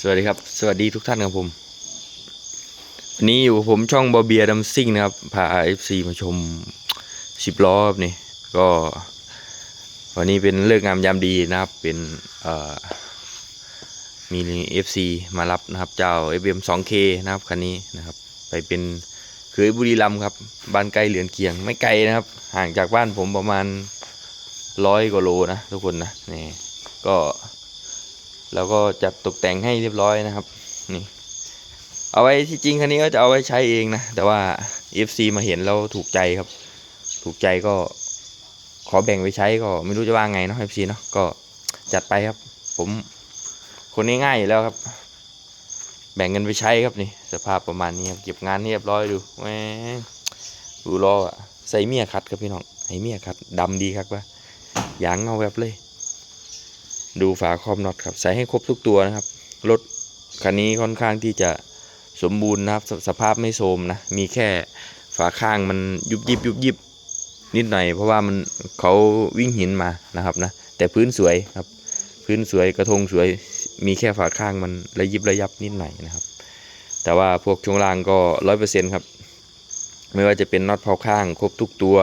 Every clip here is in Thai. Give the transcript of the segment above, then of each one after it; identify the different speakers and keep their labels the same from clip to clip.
Speaker 1: สวัสดีครับ สวัสดีทุกท่านครับผม วันนี้อยู่กับผมช่องบอเบียดัมซิ่งนะครับ พาเอฟซีมาชมสิบล้อครับนี่ ก็ วันนี้เป็นเลิกงามยามดีนะครับ เป็นเอ่อมีเอฟซีมารับนะครับ เจ้า FM 2K นะครับคันนี้นะครับ ไปเป็นเคยบุรีรัมย์ครับ บ้านใกล้เหลือนเคียง ไม่ไกลนะครับ ห่างจากบ้านผมประมาณร้อยกว่าโลนะทุกคนนะนี่ก็ แล้วก็จัดตกแต่งให้เรียบร้อยนะครับนี่เอาไว้ที่จริงคันนี้ก็จะเอาไว้ใช้เองนะ แต่ว่า FC มาเห็นแล้วถูกใจครับ ถูกใจก็ขอแบ่งไปใช้ก็ไม่รู้จะว่าไงเนาะ FC เนาะก็จัดไปครับ ผมคนง่ายๆอยู่แล้วครับ แบ่งเงินไปใช้ครับนี่สภาพประมาณนี้ครับเก็บงานเรียบร้อยดูแหมดูล้ออะใส่เมียคัดครับพี่น้องใส่เมียคัดดำดีครับว่ายางเงาแบบเลย ดูฝาครอบน็อตครับใส่ให้ครบทุกตัวนะครับ รถคันนี้ค่อนข้างที่จะสมบูรณ์นะครับสสภาพไม่โทรมนะ มีแค่ฝาข้างมันยุบยิบยุบยิบนิดหน่อย เพราะว่ามันเขาวิ่งหินมานะครับนะ แต่พื้นสวยครับ พื้นสวยกระทงสวย มีแค่ฝาข้างมันระยิบระยับนิดหน่อยนะครับ แต่ว่าพวกช่วงล่างก็ร้อยเปอร์เซ็นต์ครับ ไม่ว่าจะเป็นน็อตเผาข้าง ครบทุกตัว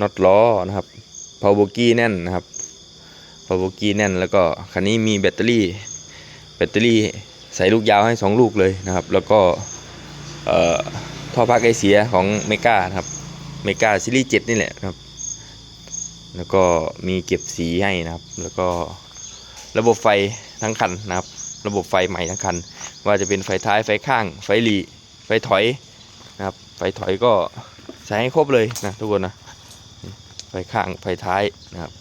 Speaker 1: น็อตล้อนะครับเผาโบกี้แน่นนะครับ พอโบกี้แน่นแล้วก็คันนี้มีแบตเตอรี่ แบตเตอรี่ใส่ลูกยาวให้ 2 ลูกเลยนะครับ แล้วก็ท่อพักไอเสียของเมกาครับเมกาซีรีส์7นี่แหละนะครับ แล้วก็มีเก็บสีให้นะครับ แล้วก็ระบบไฟทั้งคันนะครับ ระบบไฟใหม่ทั้งคัน ว่าจะเป็นไฟท้ายไฟข้าง ไฟหลีไฟถอยนะครับ ไฟถอยก็ใส่ให้ครบเลยนะทุกคนนะ ไฟข้างไฟท้ายนะครับ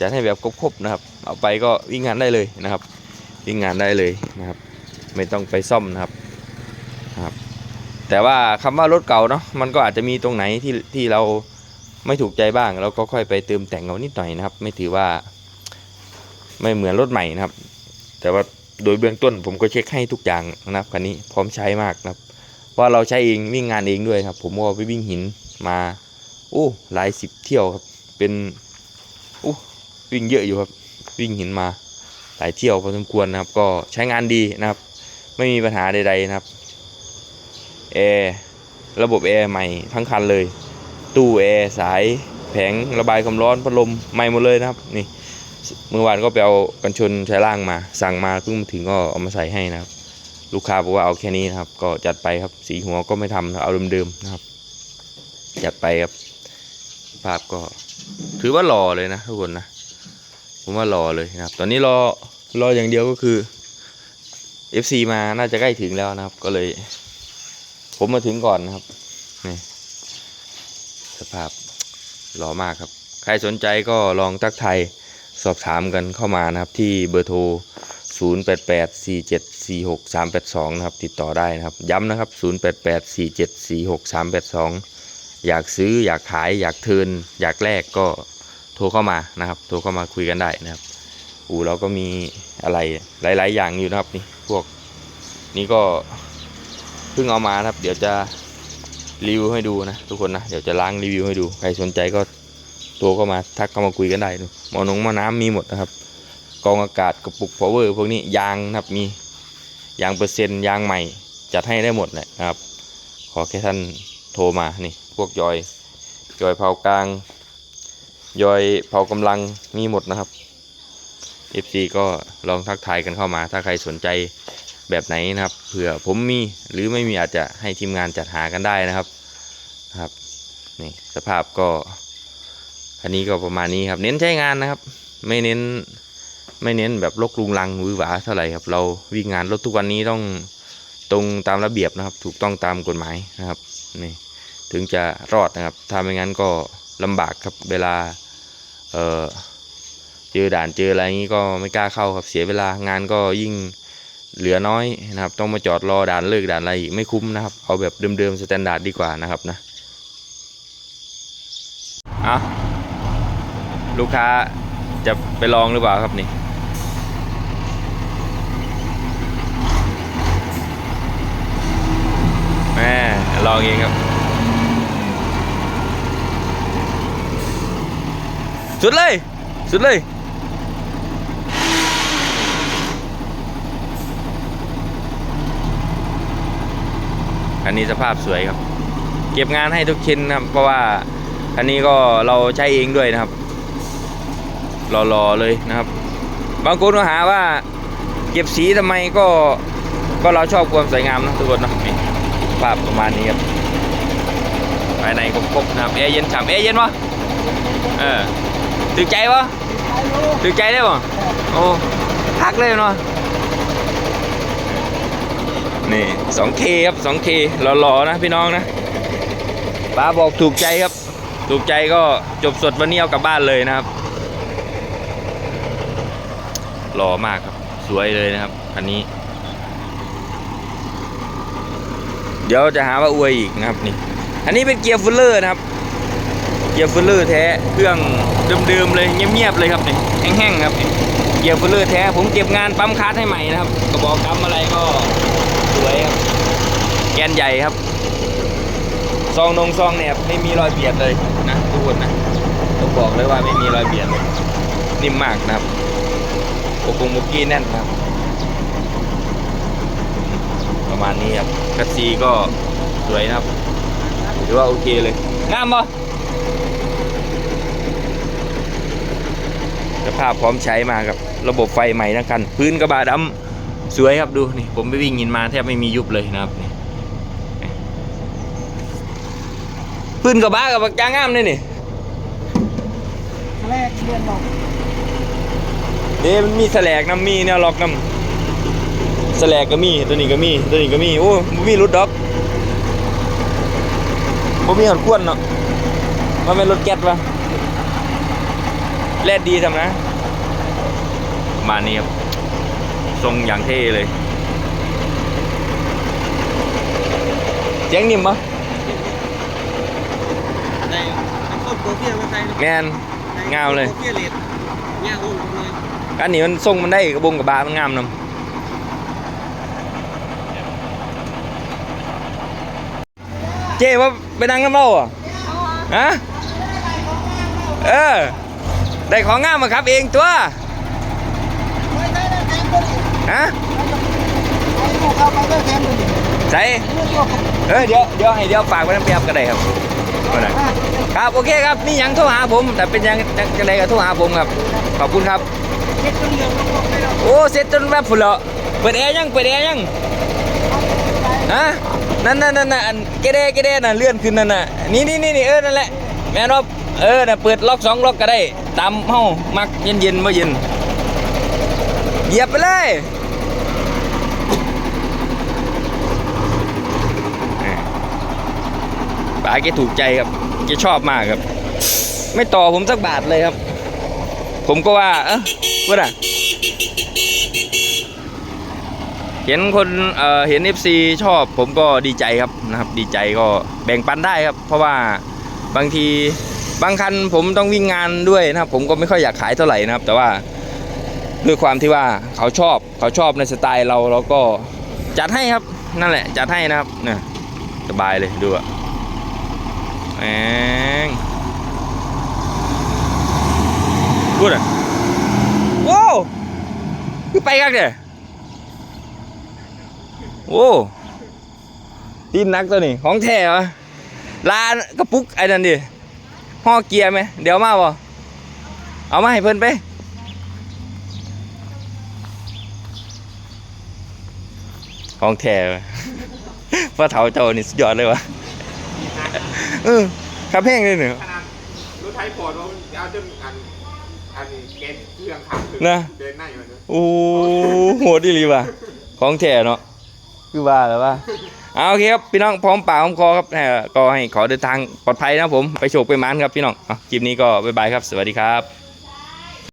Speaker 1: จัดให้แบบครบๆนะครับ เอาไปก็วิ่งงานได้เลยนะครับ วิ่งงานได้เลยนะครับ ไม่ต้องไปซ่อมนะครับครับ แต่ว่าคำว่ารถเก่าเนาะมันก็อาจจะมีตรงไหนที่ที่เราไม่ถูกใจบ้างเราก็ค่อยไปเติมแต่งเอานิดหน่อยนะครับ ไม่ถือว่า ไม่เหมือนรถใหม่นะครับ แต่ว่าโดยเบื้องต้นผมก็เช็คให้ทุกอย่างนะครับคันนี้พร้อมใช้มากนะครับว่าเราใช้เองวิ่งงานเองด้วยครับ ผมก็ไปวิ่งหินมาโอ้หลายสิบเที่ยวครับเป็น วิ่งเยอะอยู่ครับ วิ่งหินมาหลายเที่ยวพอสมควรนะครับ ก็ใช้งานดีนะครับ ไม่มีปัญหาใดๆนะครับแอร์ระบบแอร์ใหม่ทั้งคันเลย ตู้แอร์สายแผงระบายความร้อนพัดลมใหม่หมดเลยนะครับนี่เมื่อวานก็ไปเอากันชนใช้ล่างมา สั่งมาเพิ่งมาถึงก็เอามาใส่ให้นะครับ ลูกค้าบอกว่าเอาแค่นี้นะครับ ก็จัดไปครับสีหัวก็ไม่ทำเอาเดิมๆนะครับ จัดไปครับภาพก็ถือว่าหล่อเลยนะทุกคนนะ ผมว่ารอเลยนะครับ ตอนนี้รอรออย่างเดียวก็คือ FC มาน่าจะใกล้ถึงแล้วนะครับ ก็เลย ผมมาถึงก่อนนะครับนี่สภาพหล่อมากครับ ใครสนใจก็ลองทักไทยสอบถามกันเข้ามานะครับ ที่เบอร์โทร 0884746382 นะครับ ติดต่อได้นะครับ ย้ำนะครับ 0884746382 อยากซื้ออยากขายอยากเทินอยากแลกก็ โทรเข้ามานะครับ โทรเข้ามาคุยกันได้นะครับ อูเราก็มีอะไรหลาย ๆ อย่างอยู่นะครับนี่พวกนี้ก็เพิ่งเอามาครับ เดี๋ยวจะรีวิวให้ดูนะทุกคนนะเดี๋ยวจะล้างรีวิวให้ดูใครสนใจก็โทรเข้ามาทักเข้ามาคุยกันได้ดูหมอนงมอน้ำมีหมดนะครับ กองอากาศกระปุกพาวเวอร์พวกนี้ยางนะครับมียางเปอร์เซ็นต์ยางใหม่จัดให้ได้หมดแหละนะครับ ขอแค่ท่านโทรมานี่พวกยอยยอยเผากลาง ยอยเผากำลังมีหมดนะครับ FC ก็ลองทักทายกันเข้ามา ถ้าใครสนใจแบบไหนนะครับ เผื่อผมมีหรือไม่มีอาจจะให้ทีมงานจัดหากันได้นะครับนะครับนี่สภาพก็คันนี้ก็ประมาณนี้ครับ เน้นใช้งานนะครับ ไม่เน้นไม่เน้นแบบลกลุงลังวือหวาเท่าไหร่ครับ เราวิ่งงานรถทุกวันนี้ต้องตรงตามระเบียบนะครับ ถูกต้องตามกฎหมายนะครับนี่ถึงจะรอดนะครับถ้าไม่งั้นก็ลำบากครับเวลา เออเจอด่านเจออะไรอย่างนี้ก็ไม่กล้าเข้าครับเสียเวลางานก็ยิ่งเหลือน้อยนะครับ ต้องมาจอดรอด่านเลิกด่านอะไรอีกไม่คุ้มนะครับ เอาแบบเดิมๆสแตนดาร์ดดีกว่านะครับนะเอาลูกค้าจะไปลองหรือเปล่าครับนี่แม่ลองเองครับ สุดเลย สุดเลย อันนี้สภาพสวยครับ เก็บงานให้ทุกชิ้นครับ เพราะว่าอันนี้ก็เราใช้เองด้วยนะครับรอๆเลยนะครับ บางคนก็หาว่า เก็บสีทำไมก็ก็เราชอบความสวยงามนะทุกคนนะภาพประมาณนี้ครับภายในครบๆนะครับแอร์เย็นฉ่ำแอร์เย็นวะเออ ตึกใจวะตึกใจได้ปะโอ้พักเลยเนาะนี่ 2K ครับ 2K หล่อๆนะพี่น้องนะป้าบอกถูกใจครับ ถูกใจก็จบสดวันนี้เอากลับบ้านเลยนะครับหล่อมากครับ สวยเลยนะครับคันนี้ เดี๋ยวจะหาว่าอวยอีกนะครับนี่อันนี้เป็นเกียร์ฟูลเลอร์นะครับ เกียร์ฟูลเลอร์แท้เครื่องเดิมๆเลยเงียบๆเลยครับนี่แห้งๆครับนี่เกียร์ฟูลเลอร์แท้ผมเก็บงานปั๊มคาร์ดให้ใหม่นะครับกระบอกกำอะไรก็สวยครับแกนใหญ่ครับ ซองนงซองเนี่ยไม่มีรอยเบียดเลยนะทุกคนนะต้องบอกเลยว่าไม่มีรอยเบียดเลยนิ่มมากนะครับโอคงโมกี้แน่นครับ ประมาณนี้ครับคัสซีก็สวยนะครับถือว่าโอเคเลยงามปะ สภาพพร้อมใช้มากับระบบไฟใหม่ทั้งคัน พื้นกระบะดำสวยครับดูนี่ผมไปวิ่งยินมาแทบไม่มียุบเลยนะครับนี่พื้นกระบะกับบักจางงามเลยนี่
Speaker 2: แรกเรียนบอก
Speaker 1: เอ๊ะมันมีแสลกน้ำมีเนี่ยล็อกน้ำแสลกก็มีตัวนี้ก็มีตัวนี้ก็มีโอ้บ่มีรถดอกบ่มีหอนควนเนาะมันเป็นรถแก๊สปะ แลดดีทำนะประมาณนี้ครับทรงอย่างเท่เลยเสียงนิ่มปะ
Speaker 2: ได้ทั้งคนโกเฟียมาใส่
Speaker 1: แมนงามเลย
Speaker 2: โกเฟียเลดเนี่ยอุ่นเลย
Speaker 1: อันนี้มันทรงมันได้กระบงกระบามันงามนำเจ๊ว่าไปนั่งน้ำเล่าอะฮะเออ ได้ของง่ามมาครับเองตัว
Speaker 2: ไม่ได้ได้แทนตัวนี้
Speaker 1: ฮะ
Speaker 2: ไอ้พวกเขาไปได้แทนตัวนี้
Speaker 1: ใส่
Speaker 2: เออ
Speaker 1: เดี๋ยวเดี๋ยวให้เดี๋ยวฝากไว้น้ำเปียบก็ได้ครับก็ได้ครับโอเคครับมีหยังโทรหาผม แต่เป็นยังจังไดก็โทรหาผมครับ ขอบคุณครับ
Speaker 2: เช็คจนเหลือ
Speaker 1: โอ้เสร็จจนแบบฝุ่นล้วเปิดแอร์ยังเปิดแอร์ยังฮะนั่นนั่นนั่นน่ะอันเกเรเกเรน่ะเลื่อนขึ้นนั่นน่ะนี่นี่นี่นี่เออนั่นแหละแม่นบ เออน่ะเปิดล็อกสองล็อกก็ได้ ตามเฮามักเย็นเย็นบ่เย็นเหยียบไปเลยป๋าแกถูกใจครับแกชอบมากครับ ไม่ต่อผมสักบาทเลยครับ ผมก็ว่า เออว่าน่ะเห็นคนเเห็น FC ชอบผมก็ดีใจครับนะครับ ดีใจก็แบ่งปันได้ครับ เพราะว่าบางที บางคันผมต้องวิ่งงานด้วยนะครับ ผมก็ไม่ค่อยอยากขายเท่าไหร่นะครับ แต่ว่าด้วยความที่ว่าเขาชอบเขาชอบในสไตล์เราเราก็จัดให้ครับนั่นแหละ จัดให้นะครับนี่สบายเลยดูอะแหมพูดอะว้าวคือไปกันเด้อโอ้ตีนนักตัวนี้ของแท้วะลานกระปุกไอ้นั่นดิ ห่อเกียร์ไหมเดี๋ยวมาบ่เอามาให้เพิ่นไปของแท้วะพ่อเฒ่าเจ้านี่สุดยอดเลยวะเออขับแพงเลยเนี่ย
Speaker 3: ขนาดรถไทยปอดเราเอาจนอันอันเกณฑ์เครื่องขับขึ้
Speaker 1: นะ
Speaker 3: เดินหน้าอยู่เลย
Speaker 1: โอ้โหดีหลีว่ะของแท้เนาะคือว่าแล้วว่า เอาโอเคครับพี่น้องพร้อมป่าพร้อมคอครับก็ให้ขอเดินทางปลอดภัยนะครับผมไปโชคไปมันครับพี่น้องคลิปนี้ก็บ๊ายบายครับสวัสดีครับ